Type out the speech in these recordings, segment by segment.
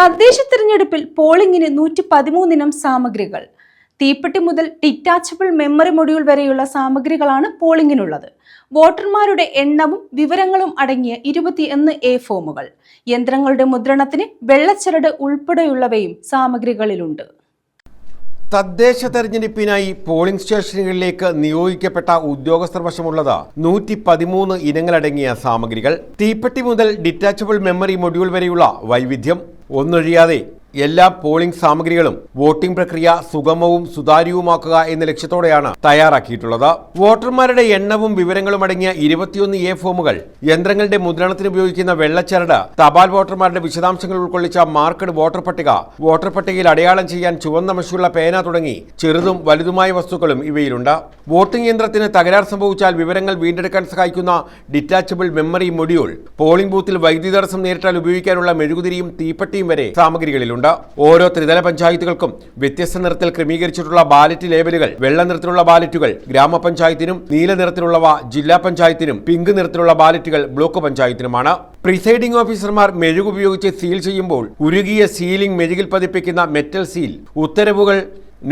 തദ്ദേശ തിരഞ്ഞെടുപ്പിൽ പോളിംഗിന് നൂറ്റി പതിമൂന്നിനം സാമഗ്രികൾ. തീപ്പെട്ടി മുതൽ ഡിറ്റാച്ചബിൾ മെമ്മറി മൊഡ്യൂൾ വരെയുള്ള സാമഗ്രികളാണ് പോളിംഗിനുള്ളത്. വോട്ടർമാരുടെ എണ്ണവും വിവരങ്ങളും അടങ്ങിയ ഇരുപത്തിയൊന്ന് എ ഫോമുകൾ. യന്ത്രങ്ങളുടെ മുദ്രണത്തിന് വെള്ളച്ചരട് ഉൾപ്പെടെയുള്ളവയും സാമഗ്രികളിലുണ്ട്. തദ്ദേശ തെരഞ്ഞെടുപ്പിനായി പോളിംഗ് സ്റ്റേഷനുകളിലേക്ക് നിയോഗിക്കപ്പെട്ട ഉദ്യോഗസ്ഥർ വശമുള്ളത് നൂറ്റി പതിമൂന്ന് ഇനങ്ങളടങ്ങിയ സാമഗ്രികൾ. തീപ്പെട്ടി മുതൽ ഡിറ്റാച്ചബിൾ മെമ്മറി മൊഡ്യൂൾ വരെയുള്ള വൈവിധ്യം ഒന്നൊഴിയാതെ എല്ലാ പോളിംഗ് സാമഗ്രികളും വോട്ടിംഗ് പ്രക്രിയ സുഗമവും സുതാര്യവുമാക്കുക എന്ന ലക്ഷ്യത്തോടെയാണ് തയ്യാറാക്കിയിട്ടുള്ളത്. വോട്ടർമാരുടെ എണ്ണവും വിവരങ്ങളും അടങ്ങിയ ഇരുപത്തിയൊന്ന് എ ഫോമുകൾ യന്ത്രങ്ങളുടെ മുദ്രണത്തിന് ഉപയോഗിക്കുന്ന വെള്ളച്ചരട് തപാൽ വോട്ടർമാരുടെ വിശദാംശങ്ങൾ ഉൾക്കൊള്ളിച്ച മാർക്കഡ് വോട്ടർ പട്ടിക വോട്ടർ പട്ടികയിൽ അടയാളം ചെയ്യാൻ ചുവന്ന മഷിയുള്ള പേന തുടങ്ങി ചെറുതും വലുതുമായ വസ്തുക്കളും ഇവയിലുണ്ട്. വോട്ടിംഗ് യന്ത്രത്തിന് തകരാർ സംഭവിച്ചാൽ വിവരങ്ങൾ വീണ്ടെടുക്കാൻ സഹായിക്കുന്ന ഡിറ്റാച്ചബിൾ മെമ്മറി മൊഡ്യൂൾ പോളിംഗ് ബൂത്തിൽ വൈദ്യുതി തടസ്സം നേരിട്ടാൽ ഉപയോഗിക്കാനുള്ള മെഴുകുതിരിയും തീപ്പെട്ടിയും വരെ സാമഗ്രികളിലുണ്ട്. ഓരോ ത്രിതല പഞ്ചായത്തുകൾക്കും വ്യത്യസ്ത നിറത്തിൽ ക്രമീകരിച്ചിട്ടുള്ള ബാലറ്റ് ലേബലുകൾ വെള്ള നിറത്തിലുള്ള ബാലറ്റുകൾ ഗ്രാമപഞ്ചായത്തിനും നീല നിറത്തിലുള്ളവ ജില്ലാ പഞ്ചായത്തിനും പിങ്ക് നിറത്തിലുള്ള ബാലറ്റുകൾ ബ്ലോക്ക് പഞ്ചായത്തിനുമാണ്. പ്രിസൈഡിംഗ് ഓഫീസർമാർ മെഴുക് ഉപയോഗിച്ച് സീൽ ചെയ്യുമ്പോൾ ഉരുകിയ സീലിംഗ് മെഴുകിൽ പതിപ്പിക്കുന്ന മെറ്റൽ സീൽ ഉത്തരവുകൾ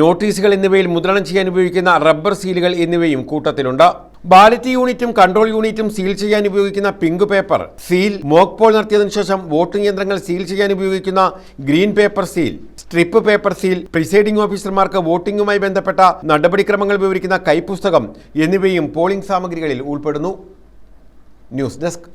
നോട്ടീസുകൾ എന്നിവയിൽ മുദ്രണം ചെയ്യാൻ ഉപയോഗിക്കുന്ന റബ്ബർ സീലുകൾ എന്നിവയും കൂട്ടത്തിലുണ്ട്. ബാലറ്റ് യൂണിറ്റും കൺട്രോൾ യൂണിറ്റും സീൽ ചെയ്യാൻ ഉപയോഗിക്കുന്ന pink paper seal. Mock poll നടത്തിയതിനു ശേഷം വോട്ടിംഗ് യന്ത്രങ്ങൾ സീൽ ചെയ്യാൻ ഉപയോഗിക്കുന്ന green paper seal. Strip paper seal. Presiding ഓഫീസർമാർക്ക് വോട്ടിംഗുമായി ബന്ധപ്പെട്ട നടപടിക്രമങ്ങൾ വിവരിക്കുന്ന കൈപ്പുസ്തകം എന്നിവയും പോളിംഗ് സാമഗ്രികളിൽ ഉൾപ്പെടുന്നു. News desk.